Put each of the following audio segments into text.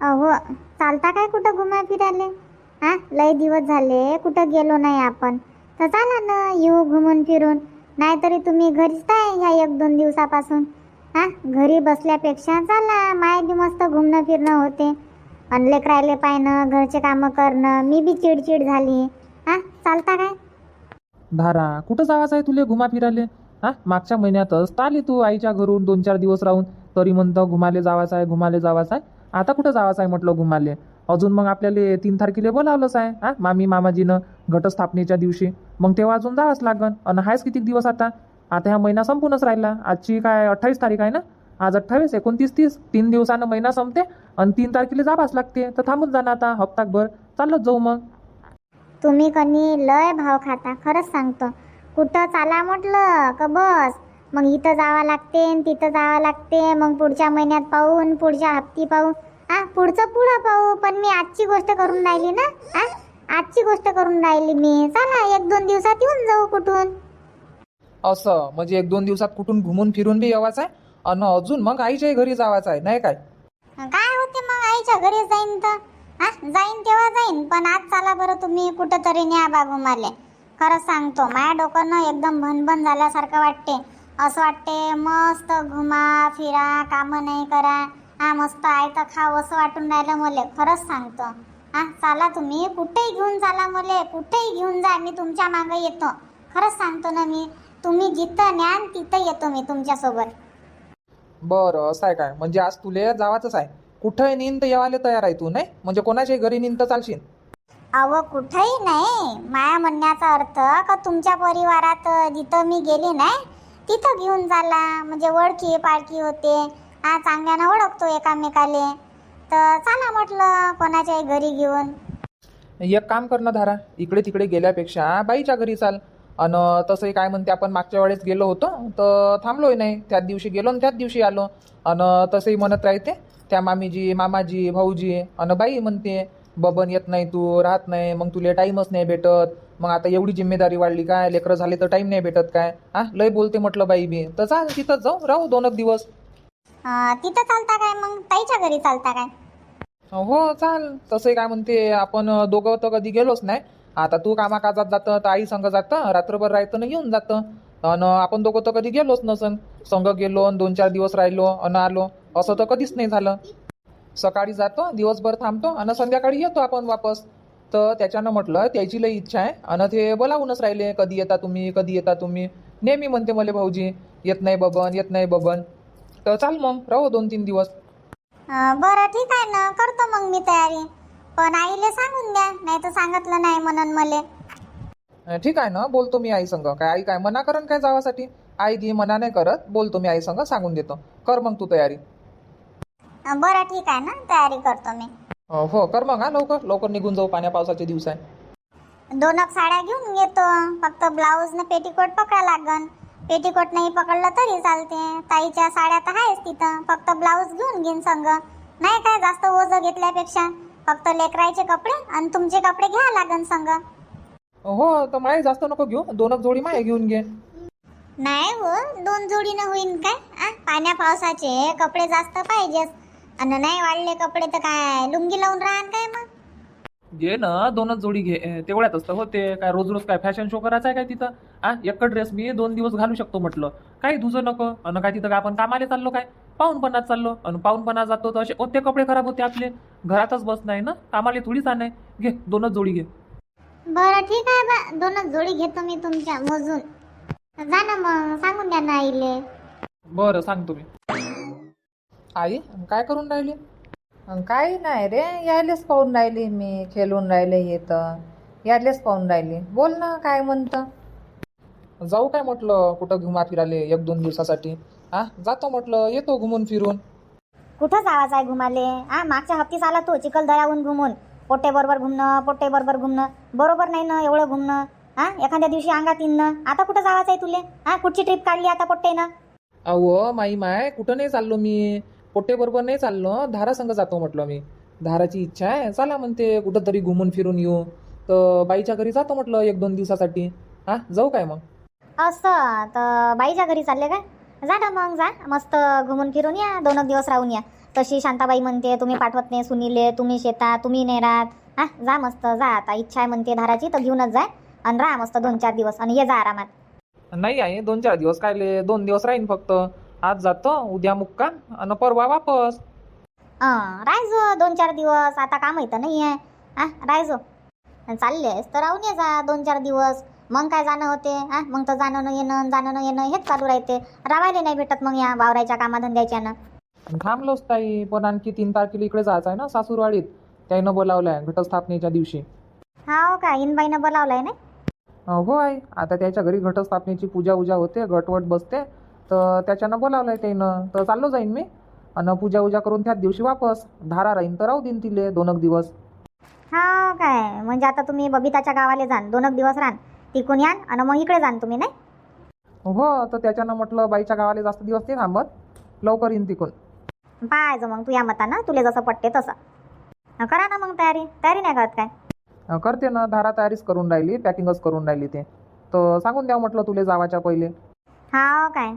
अहो चालता काय कुठं घुमा फिरायले हा लय दिवस झाले कुठं गेलो नाही आपण. तर चाला ना येऊ घुमून फिरून. नाहीतरी तुम्ही घरीच काय ह्या एक दोन दिवसापासून. हा घरी बसल्यापेक्षा चला माय बी मस्त घुमणं फिरणं होते. आणि लेकरायले पाहणं घरचे कामं करणं मी बी चिडचिड झाली. हा चालता काय? धारा कुठं जावाचं आहे तुले घुमा फिराले हा मागच्या महिन्यातच तर आली तू आईच्या घरून दोन चार दिवस राहून. तरी म्हणतं घुमाले जावाचं आहे घुमाले जावाचं आहे. आता कुठं जावाचं आहे म्हटलं घुमाले? अजून मग आपल्याला तीन तारखेला बोलावलंच आहे हा? मामी मामाजीनं घटस्थापनेच्या दिवशी. मग तेव्हा अजून जावंच लागन. आणि हायच किती दिवस आता? आता ह्या महिना संपूनच राहिला. आजची काय अठ्ठावीस तारीख आहे ना? आज अठ्ठावीस एकोणतीस तीस. तीन दिवसानं महिना संपते आणि तीन तारखेला जावाच लागते. तर थांबून जाणं आता हप्ताभर चाललंच जाऊ मग. तुम्ही कधी लय भाव खाता खरंच सांगतो. कुठं चाला म्हटलं का बस. मग इथं जावं लागते न तिथं जावं लागते. मग पुढच्या महिन्यात पाहून पुढच्या हप्ती पाहू. हा पुढचं पुढं पाहू पण मी आजची गोष्ट करून राहिली ना? हा? आजची गोष्ट करून राहिली मी. चला एक दोन दिवसात येऊन जाऊ कुठून? असं म्हणजे एक दोन दिवसात कुठून घुमून फिरून बी यावाचं आहे? आणि अजून मग आईच्याही घरी जावाचं आहे नाही काय? काय होते मग आईच्या घरी जाईन तर? हा जाईन तेव्हा जाईन पण आज चाला बरं तुम्ही कुठं तरी न्या बागू माले खरंच सांगतो माझ्या डोकं एकदम भनभन झाल्यासारखं वाटते. असं वाटते मस्त घुमा फिरा कामं नाही करा. हा मस्त आयतं खाव असं वाटून राहिलं मले. खरंच सांगतो. हा चाला तुम्ही कुठेही घेऊन चाला मले. कुठेही घेऊन जा मी तुमच्या मागं येतो. खरंच सांगतो ना मी तुम्ही जिथं न्यान तिथं येतो मी तुमच्यासोबत. बरं असं आहे काय? म्हणजे आज तुले जावाचंच आहे. कुठंही नेईन तर येवायला तयार आहे तू नाही? म्हणजे कोणाच्याही घरी नेईन तर चालशील? अव कुठंही नाही. माया म्हणण्याचा अर्थ का तुमच्या परिवारात जिथं मी गेली नाही तिथं घेऊन झाला म्हणजे ओळखी पाळखी होते. हा चांगल्यानं ओळखतो एकामेकाले. तर चला म्हटलं कोणाच्याही घरी घेऊन. एक काम कर ना धारा इकडे तिकडे गेल्यापेक्षा बाईच्या घरी चाल. अन तसंही काय म्हणते आपण मागच्या वेळेस गेलो होतो तर थांबलोय नाही. त्याच दिवशी गेलो आणि त्याच दिवशी आलो. अन तसंही म्हणत राहते त्या मामीजी मामाजी भाऊजी अन बाई म्हणते बबन येत नाही तू राहत नाही मग तुले टाईमच नाही भेटत. मग आता एवढी जिम्मेदारी वाढली काय? लेकरं झाले तर टाईम नाही भेटत काय? हा? लय बोलते म्हटलं बाई बी तर चाल तिथं जाऊ. राहू दोन एक दिवस. तिथं चालता काय? मग ताईच्या घरी चालता काय? हो चाल. तसंही काय म्हणते आपण दोघं तर कधी गेलोच नाही. आता तू कामाकाजात जातं तर आई संग जातं रात्रभर राहतं ना येऊन जातं. अन आपण दोघं तर कधी गेलोच नसन. संग गेलो अन दोन चार दिवस राहिलो अन आलो. असं तर कधीच नाही झालं. सकाळी जातो दिवसभर थांबतो आणि संध्याकाळी येतो आपण वापस. तर त्याच्यानं म्हटलं त्याची लई इच्छा आहे. आणि ते बोलावूनच राहिले कधी येता तुम्ही? कधी येता तुम्ही? नेहमी म्हणते मला भाऊजी येत नाही बबन येत नाही बबन. तर चाल मग राहू दोन तीन दिवस. बरं ठीक आहे ना. करतो मग मी तयारी. पण आईले सांगून द्या नाही तर सांगितलं नाही म्हणून मले. ठीक आहे ना. बोलतो मी आई संग. काय आई काय? मना करण काय जावासाठी? आई दी मना नाही करत. बोलतो मी आई संग. सांगून देतो. कर मग तू तयारी. बरं ठीक आहे ना. तयारी करतो मी. हो कर मग हा लवकर लवकर निघून जाऊ पाण्या पावसाचे दिवस आहे. दोन साड्या घेऊन येतो. फक्त ब्लाऊज न पेटीकोट पकडा लागन. पेटीकोट नाही पकडलं तरी चालते. ताईच्या साड्या तर आहेच तिथं. फक्त ब्लाऊज घेऊन घेईन संग. नाही काय जास्त ओझं घेतल्यापेक्षा. फक्त लेकरायचे कपडे आणि तुमचे कपडे घ्या लागन संग. हो तर माय जास्त नको घेऊ. दोनच जोडी माय घेऊन घे. नाही हो दोन जोडीनं होईन काय? आ पाण्या पावसाचे कपडे जास्त पाहिजेच आणि नाही वाढले कपडे तर काय लुंगी लावून राहन काय मग? घे ना दोनच जोडी घे. अं, तेवढ्यातच तर होते काय रोज रोज काय फॅशन शो करायचा आहे काय तिथं? आ एक ड्रेस मी दोन दिवस घालू शकतो म्हटलं. काही तुझं नको. आणि काय तिथं काय आपण कामाला चाललो काय? पाहूनपणात चाललो. आणि पाहूनपणात जातो तर असे कोणते कपडे खराब होते आपले. घरातच बस नाही ना? कामाला थोडीच आहे. घे दोनच जोडी घे. बरं ठीक आहे बा. दोनच जोडी घेतो मी तुमच्या मोजून. जा ना मग. सांगून द्या ना आईले. बरं सांगतो मी. आई काय करून राहिली? काही नाही रे यायलेच पाहून राहिली मी खेळून राहिले हे तर. यायलेच पाहून राहिली. बोल ना काय म्हणतं? जाऊ काय म्हटलं कुठं घुमा फिराले एक दोन दिवसासाठी? हा जातो म्हटलं येतो घुमून फिरून. कुठं जावाच आहे घुमाले? हा मागच्या हप्तीस आला तो चिखलदऱ्याहून घुमून. पोट्टे बरोबर घुमणं पोट्टे बरोबर घुमणं. बरोबर नाही ना एवढं घुमणं. हा एखाद्या दिवशी अंगात येणं. आता कुठं जावाचं आहे तुले? हा कुठची ट्रिप काढली आता पोट्टेनं? अहो माई माय कुठं नाही चाललो मी? पोट्टे बरोबर नाही चाललो धारा संग जातो म्हटलं मी धाराची इच्छा आहे. चला म्हणते कुठं तरी घुमून फिरून येऊ. तर बाईच्या घरी जातो म्हटलं एक दोन दिवसासाठी. हा जाऊ काय मग? असं तर बाईच्या घरी चालले काय? जा ना मग जा. मस्त घुमून फिरून या. दोन एक दिवस राहून या. तशी शांताबाई म्हणते तुम्ही पाठवत नाही सुनीले तुम्ही शेतात तुम्ही नाही राहत. हा जा मस्त जा. आता इच्छा आहे म्हणते धाराची तर घेऊनच जाय आणि राहा मस्त दोन चार दिवस. आणि ये जा आरामात. नाही आहे दोन चार दिवस कायले दोन दिवस राहीन फक्त. आज जातो उद्या मुक्काम. आणि परवा वापस. राहायचो दोन चार दिवस. आता काम येतं नाही आहे हा आणि चाललेस तर राहून ये जा दोन चार दिवस. मग काय जाणं होते? हा मग तर जाणं न येणं जाणं न येणं हेच चालू राहते. राहायला नाही भेटत मग या वावराच्या कामाधंद्याच्यानं थांबलोच ताई. पण आणखी तीन तारखेला इकडे जायचं आहे ना सासूरवाडीत. त्यानं बोलावलंय घटस्थापनेच्या दिवशी. हा का? इनबाईनं बोलावलंय ना? हो आहे आता त्याच्या घरी घटस्थापनेची पूजा उजा होते. घटवट बसते. तर त्याच्यानं बोलावलंय त्यानं. तर चाललो जाईन मी. आणि पूजा उजा करून त्याच दिवशी वापस. धारा राहीन तर राहू देईन तिले दोन एक दिवस. हा काय? म्हणजे आता तुम्ही बबिताच्या गावाला जाण. दोन एक दिवस राहण तिकून यान आणि मग इकडे जाण तुम्ही नाही? हो तर त्याच्यानं म्हटलं बाईच्या गावाला जास्त दिवस ते थांबत. लवकर येईन तिकून. पाहायचं मग तू या मतानं. तुला जसं पटते तसं. हं, करा ना मग तयारी. तयारी नाही करत काय? अं, करते ना. धारा तयारीच करून राहिली. पॅकिंगच करून राहिली ते. तर सांगून द्या म्हटलं तुले जावाच्या पहिले. हा काय?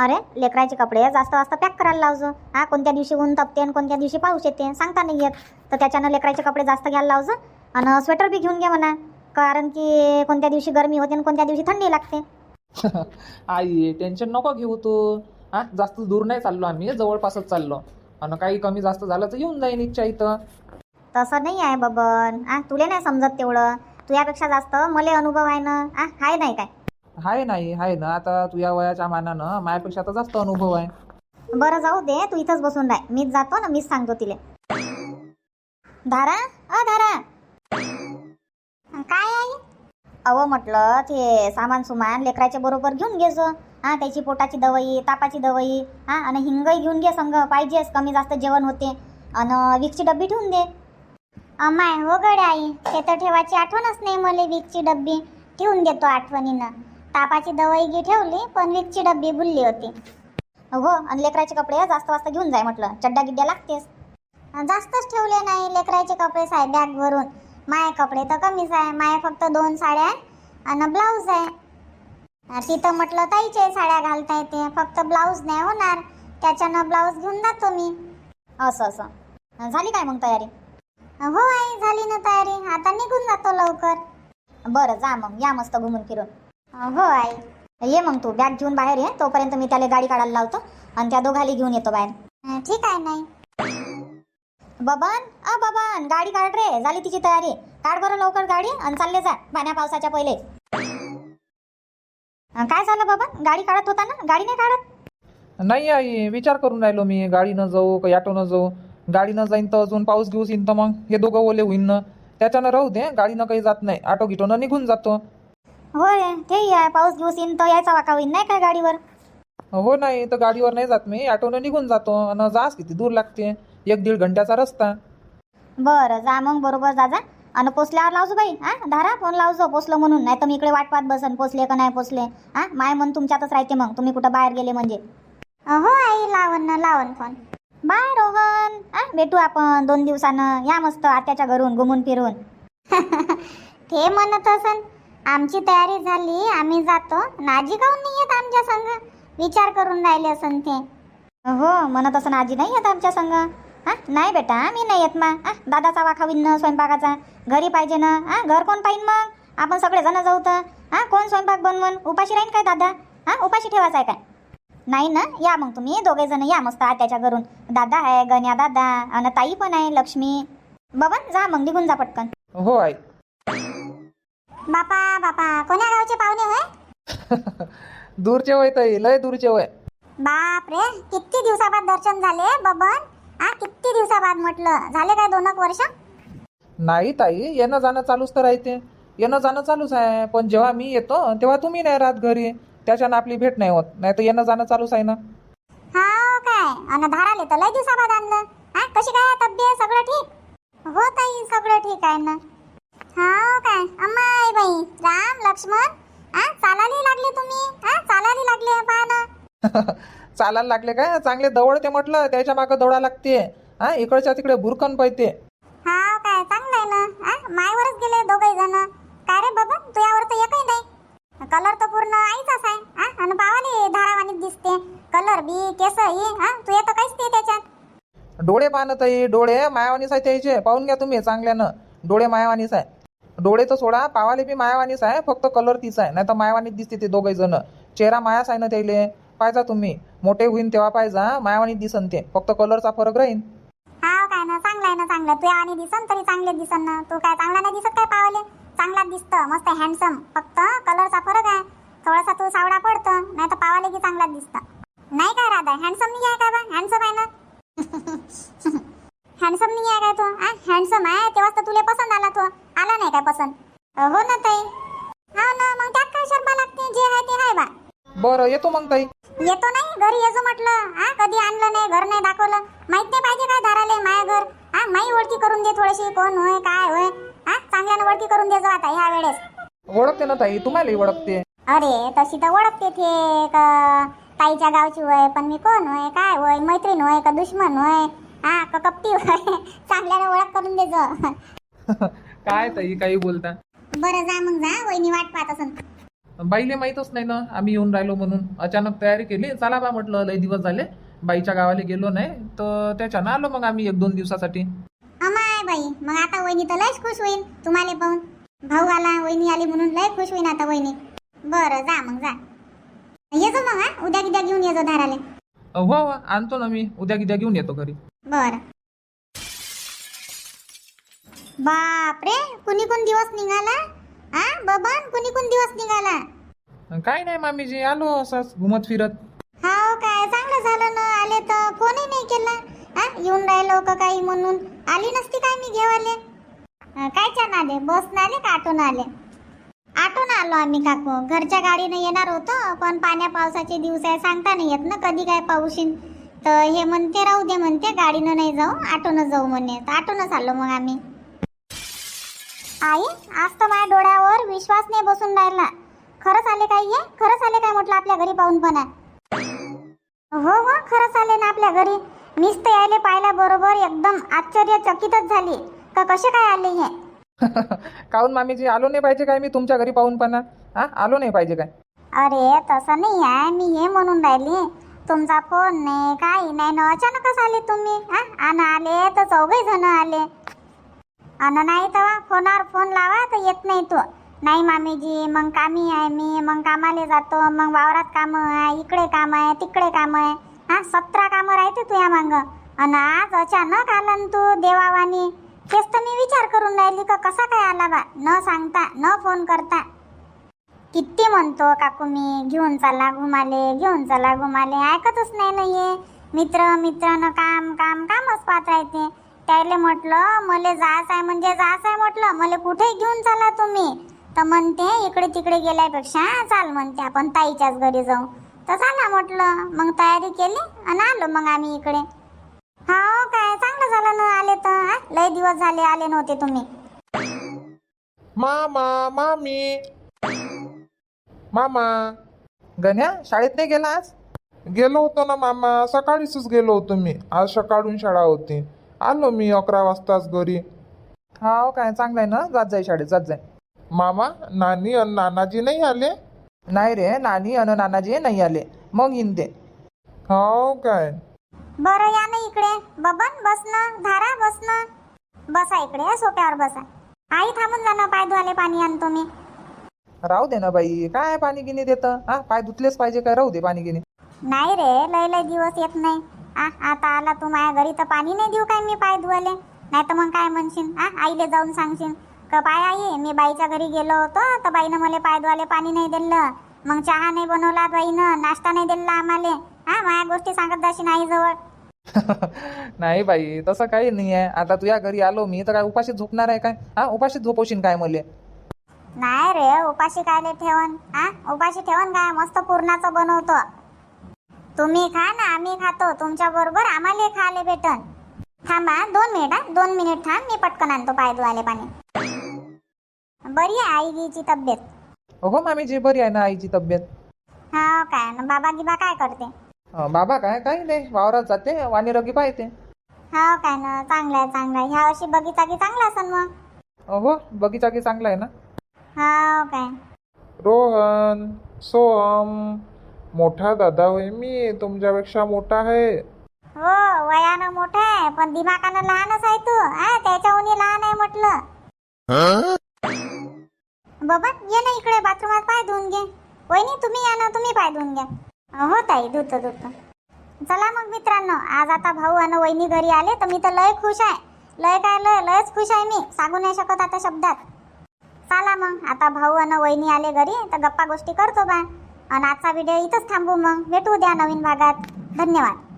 अरे लेकराचे कपडे जास्त जास्त पॅक करायला लावजो. हा कोणत्या दिवशी ऊन तपते आणि कोणत्या दिवशी पाऊस येते सांगता नाही येत. तर त्याच्यानं लेकराचे कपडे जास्त घ्यायला लावजो आणि स्वेटर बी घेऊन घे म्हणा. कारण की कोणत्या दिवशी गरमी होते आणि कोणत्या दिवशी थंडी लागते. आई टेन्शन नको घेऊ तू. हा जास्त दूर नाही चाललो आम्ही जवळपासच चाललो. आणि काही कमी जास्त झालं तर येऊन जाईन इच्छा इथं. तसं नाही आहे बबन. आ तुले नाही समजत तेवढं. तुझ्यापेक्षा जास्त मले अनुभव आहे ना. आ हाय नाही काय? आहे नाही आहे ना. आता तुझ्या वयाच्या मानानं माझ्यापेक्षा तर जास्त अनुभव आहे. बरं जाऊ दे. तू इथंच बसून राह. मीच जातो ना मीच सांगतो तिले. धारा? अ धारा. काय आहे? अहो म्हटलं ते सामान सुमान लेकराच्या बरोबर घेऊन घे जो हा त्याची पोटाची दवाई तापाची दवाई. हा आणि हिंगही घेऊन घे संग. पाहिजेस कमी जास्त जेवण होते. आणि विकची डब्बी ठेवून दे. अमाय हो गड्या आई. ते तर ठेवायची आठवणच नाही मला विकची डब्बी. ठेवून देतो आठवणीनं. तापाची दवाई ठेवली पण विकची डब्बी बुलली होती. हो आणि लेकराचे कपडे जास्त वाजता घेऊन जाय म्हटलं. चड्डा गिड्ड्या लागतेस. जास्तच ठेवले नाही लेकराचे कपडे साय बॅग भरून माये कपडे तर कमीच आहे. माये फक्त दोन साड्या आहे आणि ब्लाऊज आहे. तिथं म्हटलं ताईचे साड्या घालता येते फक्त ब्लाऊज नाही होणार. त्याच्यानं ब्लाऊज घेऊन जातो मी. असं असं. झाली काय मग तयारी? हो आई झाली ना तयारी. आता निघून जातो लवकर. बरं जा मग. या मस्त घुमून फिरून. हो आई ये मग तू बॅग घेऊन बाहेर ये तोपर्यंत मी त्याला गाडी काढायला लावतो आणि त्या दोघाली घेऊन येतो बाहेर. ठीक आहे नाही. बबन अ बबन गाडी काढ रे झाली तिची तयारी. काढ बरं लवकर गाडी आणि चालले जा पाण्या पावसाच्या पहिले. काय झालं बबन? गाडी काढत होता ना? गाडी नाही काढत? नाही आई विचार करून राहिलो मी. गाडीनं जाऊ का ऑटोनं जाऊ? गाडीनं जाईन तर अजून पाऊस घेऊस येईन तर मग? हे दोघं ओले होईन ना? त्याच्यानं राहू दे गाडीनं काही जात नाही. ऑटो गिटोनं निघून जातो. होय तेही आहे पाऊस घेऊस येईन तर यायचा वाका होईन नाही काय गाडीवर? हो नाही तर गाडीवर नाही जात मी ऑटोनं निघून जातो आणि जास किती दूर लागते एक दीड घंट्याचा रस्ता. बरं जा मग बरोबर जा जा. आणि पोचल्यावर लावजो बाई हा धारा फोन लावजो पोचलो म्हणून नाही तर मी इकडे वाट पाहत बसन पोचले का नाही पोचले हा माय मन तुमच्यातच राहते मग तुम्ही कुठं बाहेर गेले म्हणजे. हो आई लावन ना लावन फोन. बाय रोहन हा भेटू आपण दोन दिवसानं या मस्त आत्याच्या घरून घुमून फिरून. ते म्हणत असन आमची तयारी झाली आम्ही जातो. नाजी काऊन नाही येत आमच्या संग. विचार करून राहिले असन ते. हो म्हणत असं आजी नाही येत आमच्या संग. हा नाही बेटा मी नाही येत मा. हा दादाचा वाखा होईन ना स्वयंपाकाचा. घरी पाहिजे ना. हा घर कोण पाहिजे मग? आपण सगळे जण जाऊ तर. हा कोण स्वयंपाक बनवून? उपाशी राहीन काय दादा? हा उपाशी ठेवायचा आहे काय? नाही ना या मग तुम्ही. दोघे जण या मस्त आत्याच्या घरून. दादा आहे गण्या दादा आणि ताई पण आहे लक्ष्मी. बबन जा मग निघून जा पटकन. हो आई. बापा बापा कोण्या गावचे पाहुणे होय? दूरचे वय ताई लय दूरचे वय बाप रे किती दिवसाबाद दर्शन झाले बबन? हा किती दिवसाबाद म्हटलं? झाले काय दोन वर्ष? नाही ताई येणं जाणं चालूच तर राहते येणं जाणं चालूच आहे पण जेव्हा मी येतो तेव्हा तुम्ही नाही राहत घरी. त्याच्यानं आपली भेट नाही होत नाही तर येणं जाणं चालूच आहे ना. हा काय? अन धाराले तर लय दिवसाबाद आणलं. हा कशी काय आहे तब्येत? सगळं ठीक? हो ताई सगळं ठीक आहे ना. हा काय? अम्माई बाई. राम लक्ष्मण. हा चालायला लागले तुम्ही? हा चालायला लागले पहा ना चालायला लागले काय? चांगले दौडते म्हटलं त्याच्या मागं दौडा लागते. हा इकडच्या तिकडे भुरकन पाहिजे हा काय? चांगलं आहे ना? हा मायवरच गेले दोघे जण. काय रे बाबा? तुझ्यावर तर एकही नाही. कलर तर पूर्ण आईचाच आहे. हा आणि पावाले धारावानीच दिसते. कलर बी केस ही. हा तू येतं काहीच नाही त्याच्यात. डोळे पाहणं ताई डोळे. मायावानीच आहे त्याचे. पाहून घ्या तुम्ही चांगल्यानं. डोळे मायावानीच आहे. डोळे तर सोडा पावाले बी मायावानीच आहे फक्त कलर तीच आहे. नाही तर मायावानीच दिसते ते दोघे जण. चेहरा मायाच आहे ना त्याले? पाहिजा तुम्ही. मोठे होईन तेव्हा पाहिजा मायावानी दिसन ते. फक्त कलरचा फरक राहीन. हा काय ना चांगला आहे ना चांगलं. तू आणि दिसन तरी चांगले दिसन ना. तू काय चांगला नाही दिसत काय पावले? चांगलाच दिसतं. मस्त हँडसम फक्त कलरचा फरक आहे. थोडासा तू सावळा पडतो नाही तर पावाले की चांगलाच दिसतं नाही काय राधा? हँडसम नाही आहे का बा? हँडसम आहे ना? हँडसम नाही आहे काय तो. हा हँडसम आहे तेव्हाच तर तुला पसंत आला तो. आला नाही काय पसंत हो ना ताई. हा ना मग त्यात काय शर्मा लागते? जे आहे ते आहे बा. बरं येतो मग ताई. येतो नाही? घरी येतो म्हटलं. हा कधी आणलं नाही घर नाही दाखवलं. माहीत नाही पाहिजे काय धाराले माया घर. हा माई ओळखी करून दे थोडीशी. कोण होय काय होय? हा चांगल्यानं ओळखी करून दे जो आता ह्या वेळेस. ओळखते ना ताई तुम्हालाही ओळखते. अरे तशी तर ओळखते ते का ताईच्या गावची होय. पण मी कोण होय काय होय? मैत्रीण होय का दुश्मन होय? हा का कपटी होय. चांगल्यानं ओळख करून दे जो काय ताई काही बोलता? बरं जा मग जा. वहिनी वाट पाहत असन. बाईले माहीतच नाही ना आम्ही येऊन राहिलो म्हणून. अचानक तयारी केली. चला बा म्हटलं लय दिवस झाले. बाईच्या गावाला गेलो नाही तर त्याच्यानं आलो मग आम्ही एक दोन दिवसासाठी. अमाय बाई मग आता वहिनी तर लयच खुश होईल तुम्हाला पाहून. भाऊ आला वहिनी आली म्हणून लय खुश होईन आता वहिनी. बरं जा मग जा. येजो मग हा. उद्या किद्या घेऊन येजो धाराले. हो हो आणतो ना मी. उद्या किद्या घेऊन येतो घरी. बर. बापरे कुणी कोण दिवस निघाला? आ बबन कुणी कोण दिवस निघाला? काय नाही मामीजी आलो असंच घुमत फिरत. हाव काय चांगलं झालं ना आले तर फोनही नाही केला. हा येऊन राहिलो का काही म्हणून? आली नसती काय मी घेवाले? अं, काय छान आले? बस आले का ऑटोनं आले? ऑटोनं आलो आम्ही काकू. घरच्या गाडीनं येणार होतो पण पाण्या पावसाचे दिवस आहे सांगता नाही येत ना कधी काय पाऊस येईन. तर हे म्हणते राहू दे म्हणते गाडीनं नाही जाऊ ऑटोनं जाऊ म्हणे. तर ऑटोनंच आलो मग आम्ही. आई आज तर माझ्या डोळ्यावर विश्वास नाही बसून राहिला. खरंच आले काय हे? खरंच आले काय म्हटलं आपल्या घरी पाहून पण? हो हो खरंच आले ना आपल्या घरी. मीच तर यायले पाहिल्या बरोबर एकदम आश्चर्यचकितच झाली. का कसे काय आले हे? काहून मामीजी आलो नाही पाहिजे काय मी तुमच्या घरी पाहून पण? हा आलो नाही पाहिजे काय? अरे तसं नाही आहे. मी हे म्हणून राहिली. तुमचा फोन नाही काही नाही. ना अचानकच आले तुम्ही हा? आणि आले तर चौघे जण आले. आणि नाही तर फोनावर फोन लावा तर येत नाही तू. नाही मामीजी मग कामी आहे मी मग कामाला जातो मग वावरात कामं आहे इकडे काम आहे तिकडे काम आहे. हा सतरा कामं राहते तुया मांग. आणि आज अचानक आला न तू देवावानी. तेच तर मी विचार करून राहिली का कसा काय आला बा? न सांगता न फोन करता. किती म्हणतो काकू मी घेऊन चला घुमाले घेऊन चला घुमाले. ऐकतच नाही ना ये मित्र मित्रानं काम काम कामच पाहत राहते. त्याले म्हटलं मले जायचं आहे म्हणजे जायचं आहे म्हटलं. मला कुठे घेऊन चला तुम्ही. तर म्हणते इकडे तिकडे गेल्यापेक्षा चाल म्हणते आपण ताईच्याच घरी जाऊ. तर झाला म्हटलं मग तयारी केली आणि आलो मग आम्ही इकडे. हा काय चांगलं झालं ना आले तर हा? लय दिवस झाले आले नव्हते तुम्ही. मामा मामी. मामा. गण्या शाळेत नाही गेला आज? गेलो होतो ना मामा. सकाळीच गेलो होतो मी. आज सकाळून शाळा होती. आलो मी अकरा वाजताच घरी. हा काय चांगलं आहे ना? जात जाय शाळेत जात जाय. मामा नानी आणि नानाजी नाही आले? नाही रे नानी अन नानाजी नाही आले. मग येईन ते. हो काय? बरं या ना इकडे. बबन बस ना. धारा बस ना. बसा इकडे सोप्यावर बसा. आई थांबून जा ना पाय धुवाले पाणी आणतो मी राहू दे ना बाई काय पाणी गिनी देतं? हा पाय धुतलेच पाहिजे काय? राहू दे पाणी गिनी नाही रे लय लय दिवस येत नाही. आ आता आला तू माझ्या घरी तर पाणी नाही देऊ काय मी पाय धुवाले नाही तर मग काय म्हणशील? आ आईले जाऊन सांगशील. का पाय आई मी बाईच्या घरी गेलो होतो तर बाईनं मला पाय धुवाले पाणी नाही दिलं. मग चहा नाही बनवला बाईनं नाश्ता नाही दिला आम्हाला. हा माझ्या गोष्टी सांगत जाशील आई जवळ नाही बाई तसं काही नाही आहे आता तुझ्या घरी आलो मी तर काय उपाशी झोपणार आहे काय? हा उपाशी झोपवशील काय मले? नाही रे उपाशी कायले ठेवण? आ? उपाशी ठेवण काय? मस्त पुरणाचं बनवतो. तुम्ही खा ना आम्ही खातो. तुमच्या बरोबर आम्हाला खाले भेटन. थांबा दोन मिनिट हा? दोन मिनिट थांब मी पटकन आणतो पाय धुवाले पाणी. बरी आहे आई गीची तब्येत. हो मामीजी बरी आहे ना आईची तब्येत? हा काय? ना बाबा गिबा काय करते? अं, बाबा काय? काही नाही वावरात जाते वाणी रगी पाहते. हा काय ना? चांगलं आहे चांगलं आहे. ह्या वर्षी बगीचा की चांगला असन मग? हो बगीचा की चांगला आहे ना? हा काय? रोहन सोहम मोठा दादा होय मी तुमच्यापेक्षा मोठा आहे. हो वयानं मोठा आहे पण दिमागानं लहानच आहे तू हा त्याच्याहून लहान आहे म्हटलं. बाबा ये ना इकडे बाथरूमात पाय धुवून घे. वहिनी तुम्ही या ना तुम्ही पाय धुवून घ्या. हो ताई धुतो धुतो. चला मग मित्रांनो आज आता भाऊ आणि वहिनी घरी आले तर मी तर लय खुश आहे. लय काय लय लयच खुश आहे मी सांगू नाही शकत आता शब्दात. चला मग. आता भाऊ आणि वहिनी आले घरी तर गप्पा गोष्टी करतो बा. आणि आजचा व्हिडिओ इथंच थांबू मग. भेटू द्या नवीन भागात. धन्यवाद.